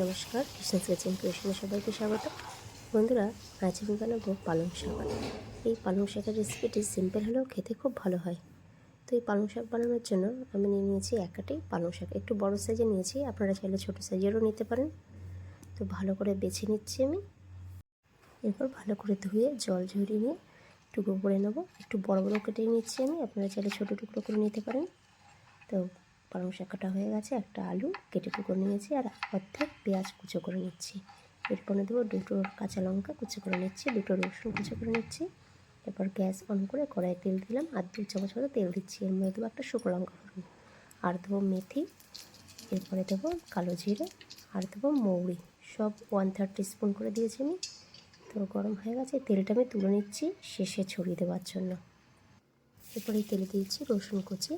নমস্কার, কৃষ্ণ কিচেন ক্রিয়েশনে সবাইকে স্বাগত। বন্ধুরা, আজ আমি বানাবো পালং শাক। এই পালং শাকের রেসিপিটি সিম্পল হলেও খেতে খুব ভালো হয়। তো এই পালং শাক বানানোর জন্য আমি নিয়ে নিয়েছি এক কাটি পালং শাক। একটু বড় সাইজে নিয়েছি, আপনারা চাইলে ছোটো সাইজেরও নিতে পারেন। তো ভালো করে বেছে নিচ্ছি আমি। এরপর ভালো করে ধুয়ে জল ঝরিয়ে নিয়ে টুকরো করে নেব। একটু বড় বড় কেটে নিচ্ছি আমি, আপনারা চাইলে ছোটো টুকরো করে নিতে পারেন। তো পালং শাক হয়ে গেছে, একটা আলু কেটে টুকরো নিয়েছি আর অর্ধেক পেঁয়াজ কুচো করে নিচ্ছি। এরপরে দেবো দুটো কাঁচা লঙ্কা কুচো করে নিচ্ছি, দুটো রসুন কুচো করে নিচ্ছি। এরপর গ্যাস অন করে কড়াই তেল দিলাম আর দু চামচ মতো তেল দিচ্ছি। এর মধ্যে দেবো একটা শুকনো লঙ্কা ফোড়ন। আর দেবো মেথি, এরপরে দেবো কালো জিরে, আর দেবো মৌরি। সব ওয়ান থার্ড স্পুন করে দিয়েছি আমি। তো গরম হয়ে গেছে তেলটা আমি তুলে নিচ্ছি শেষে ছড়িয়ে দেওয়ার জন্য। এরপরে তেলে দিয়েছি রসুন কুচি।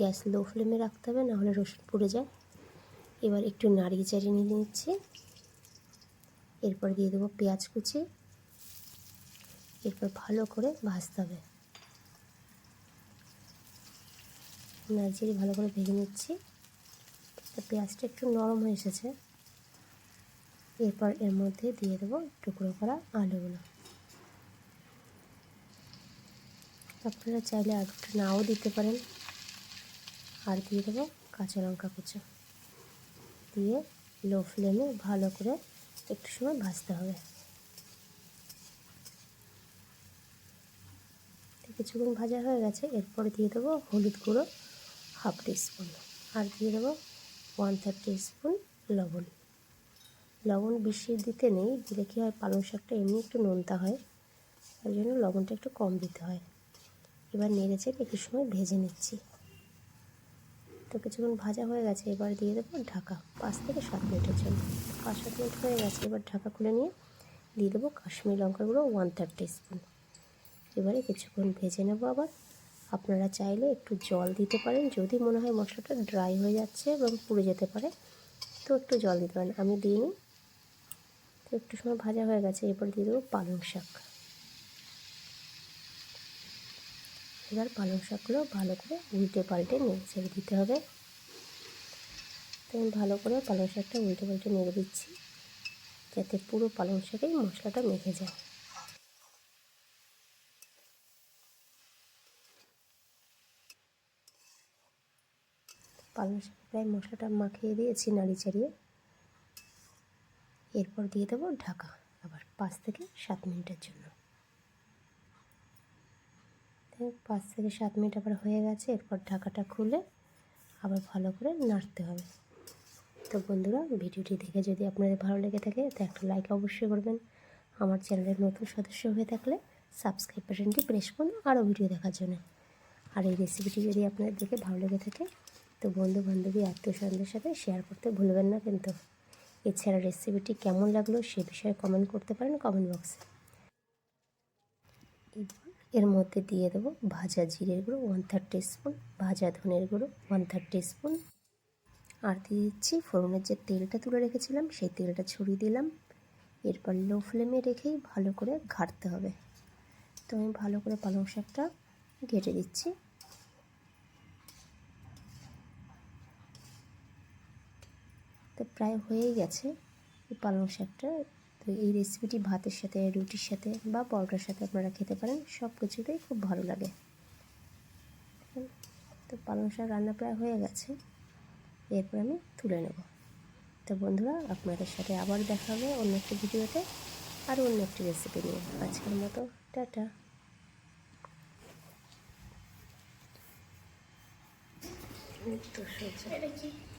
গ্যাস লো ফ্লেমে রাখতে হবে, নাহলে রসুন পুড়ে যায়। এবার একটু নাড়িয়ে চাড়িয়ে নিয়ে নিচ্ছি। এরপর দিয়ে দেবো পেঁয়াজ কুচি। এরপর ভালো করে ভাজতে হবে। নাড়িয়ে ভালো করে ভেজে নিচ্ছি। পেঁয়াজটা একটু নরম হয়ে এসেছে। এরপর এর মধ্যে দিয়ে দেবো টুকরো করা আলুগুলো। আপনারা চাইলে আলুটা নাও দিতে পারেন। আর দিয়ে দেবো কাঁচা লঙ্কা কুচো। দিয়ে লো ফ্লেমে ভালো করে একটু সময় ভাজতে হবে। কিছুক্ষণ ভাজা হয়ে গেছে, এরপরে দিয়ে দেবো হলুদ গুঁড়ো হাফ টিস্পুন। আর দিয়ে দেবো ওয়ান থার্ড টিস্পুন লবণ। লবণ বেশি দিতে নেই, দিলে কী হয়, পালং শাকটা এমনি একটু নোনতা হয় তাই জন্য লবণটা একটু কম দিতে হয়। এবার নেড়ে চেড়ে একটু সময় ভেজে নিচ্ছি। তো কিছুক্ষণ ভাজা হয়ে গেছে, এবার দিয়ে দেবো ঢাকা। পাঁচ থেকে সাত মিনিটের জন্য। পাঁচ সাত মিনিট হয়ে গেছে, এবার ঢাকা খুলে নিয়ে দিয়ে দেবো কাশ্মীর লঙ্কার গুঁড়ো ওয়ান থার্ড স্পুন এবারে কিছুক্ষণ ভেজে নেব আবার। আপনারা চাইলে একটু জল দিতে পারেন, যদি মনে হয় মশলাটা ড্রাই হয়ে যাচ্ছে এবং পুড়ে যেতে পারে, তো একটু জল দিতে পারেন। আমি দিই দিইনি, তো একটু সময় ভাজা হয়ে গেছে এরপর দিয়ে দেবো পালং শাক। এবার পালং শাকগুলো ভালো করে উল্টে পাল্টে নেড়ে ছেড়ে দিতে হবে। তো আমি ভালো করে পালং শাকটা উল্টে পাল্টে নেড়ে দিচ্ছি, যাতে পুরো পালং শাকেই মশলাটা মেখে যায়। পালং শাকে প্রায় মশলাটা মাখিয়ে দিয়েছি নাড়ি চাড়িয়ে। এরপর দিয়ে দেবো ঢাকা, আবার পাঁচ থেকে সাত মিনিটের জন্য। পাঁচ থেকে সাত মিনিট আবার হয়ে গেছে, এরপর ঢাকাটা খুলে আবার ভালো করে নাড়তে হবে। তো বন্ধুরা, ভিডিওটি দেখে যদি আপনাদের ভালো লেগে থাকে, তো একটা লাইক অবশ্যই করবেন। আমার চ্যানেলের নতুন সদস্য হয়ে থাকলে সাবস্ক্রাইব বাটনটি প্রেস করুন, আরও ভিডিও দেখার জন্য। আর এই রেসিপিটি যদি আপনাদের দেখে ভালো লেগে থাকে, তো বন্ধু বান্ধবী আত্মীয় স্বজনদের সাথে শেয়ার করতে ভুলবেন না কিন্তু। এছাড়া রেসিপিটি কেমন লাগল সে বিষয়ে কমেন্ট করতে পারেন কমেন্ট বক্সে এর মধ্যে দিয়ে দেবো ভাজা জিরের গুঁড়ো ওয়ান থার্ড স্পুন ভাজা ধনের গুঁড়ো ওয়ান থার্ড স্পুন আর দিয়ে দিচ্ছি ফোড়নের যে তেলটা তুলে রেখেছিলাম, সেই তেলটা ছড়িয়ে দিলাম। এরপর লো ফ্লেমে রেখেই ভালো করে ঘাটতে হবে। তো আমি ভালো করে পালং শাকটা ঘেটে দিচ্ছি। তো প্রায় হয়েই গেছে পালং শাকটা। তো এই রেসিপিটি ভাতের সাথে, রুটির সাথে বা পরোটার সাথে আপনারা খেতে পারেন। সব কিছুতেই খুব ভালো লাগে। তো পালং শাক রান্না প্রায় হয়ে গেছে। এরপর আমি তুলে নেব। তো বন্ধুরা, আপনাদের সাথে আবার দেখা হবে অন্য একটি ভিডিওতে আর অন্য একটি রেসিপি নিয়ে। আজকের মতো, টাটা। তো